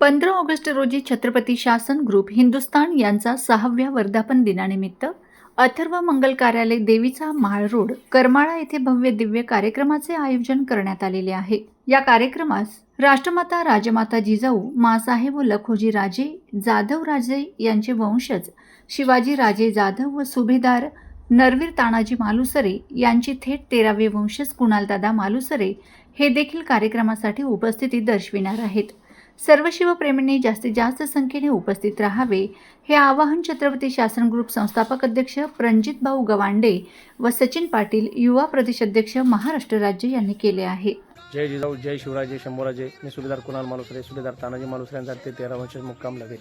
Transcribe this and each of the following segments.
पंधरा ऑगस्ट रोजी छत्रपती शासन ग्रुप हिंदुस्तान यांचा सहाव्या वर्धापन दिनानिमित्त अथर्व मंगल कार्यालय देवीचा माळरोड करमाळा येथे भव्य दिव्य कार्यक्रमाचे आयोजन करण्यात आलेले आहे. या कार्यक्रमास राष्ट्रमाता राजमाता जिजाऊ मासाहेब व लखोजी राजे जाधव राजे यांचे वंशज शिवाजी राजे जाधव व सुभेदार नरवीर तानाजी मालुसरे यांची थेट तेरावे वंशज कुणालदादा मालुसरे हे देखील कार्यक्रमासाठी उपस्थिती दर्शविणार आहेत. सर्व शिवप्रेमींनी जास्तीत जास्त संख्येने उपस्थित राहावे हे आवाहन छत्रपती शासन ग्रुप संस्थापक अध्यक्ष प्रणजित भाऊ गवांडे व सचिन पाटील युवा प्रदेशाध्यक्ष महाराष्ट्र राज्य यांनी केले आहे. जय जिजाऊ जय शिवराजे शंभूराजे मी सुभेदार कुणाल मालुसरे सुभेदार तानाजी मालुसरे यांचा ते तेरा वर्ष मुक्काम लगे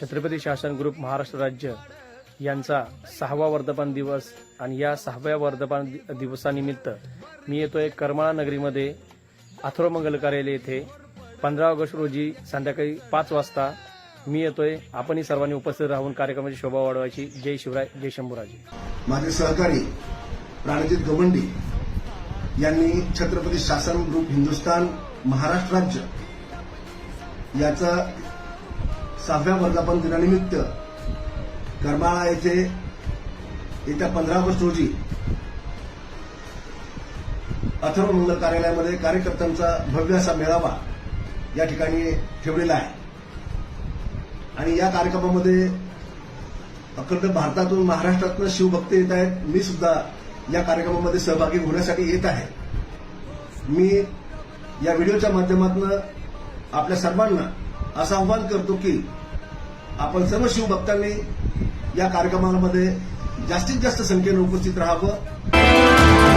छत्रपती शासन ग्रुप महाराष्ट्र राज्य यांचा सहावा वर्धापन दिवस आणि या सहाव्या वर्धापन दिवसानिमित्त मी येतोय करमाळा नगरीमध्ये अथर्व कार्यालय येथे पंधरा ऑगस्ट रोजी संध्याकाळी पाच वाजता मी येतोय. आपणही सर्वांनी उपस्थित राहून कार्यक्रमाची शोभा वाढवायची. जय शिवराय जय शंभूराजे. माझे सहकारी प्राणजित गवंडी यांनी छत्रपती शासन ग्रुप हिंदुस्तान महाराष्ट्र राज्य याचा सहाव्या वर्धापन दिनानिमित्त करमाळा येथे येत्या पंधरा ऑगस्ट रोजी अथर्व मंगल कार्यालयामध्ये कार्यकर्त्यांचा भव्य असा मेळावा या ठिकाणी ठेवलेला आहे. आणि या कार्यक्रमामध्ये अखंड भारतातून महाराष्ट्रातून शिवभक्त येत आहेत. मी सुद्धा या कार्यक्रमामध्ये सहभागी होण्यासाठी येत आहे. मी या व्हिडिओच्या माध्यमातून आपल्या सर्वांना असं आव्हान करतो की आपण सर्व शिवभक्तांनी या कार्यक्रमामध्ये जास्तीत जास्त संख्येनं उपस्थित राहावं.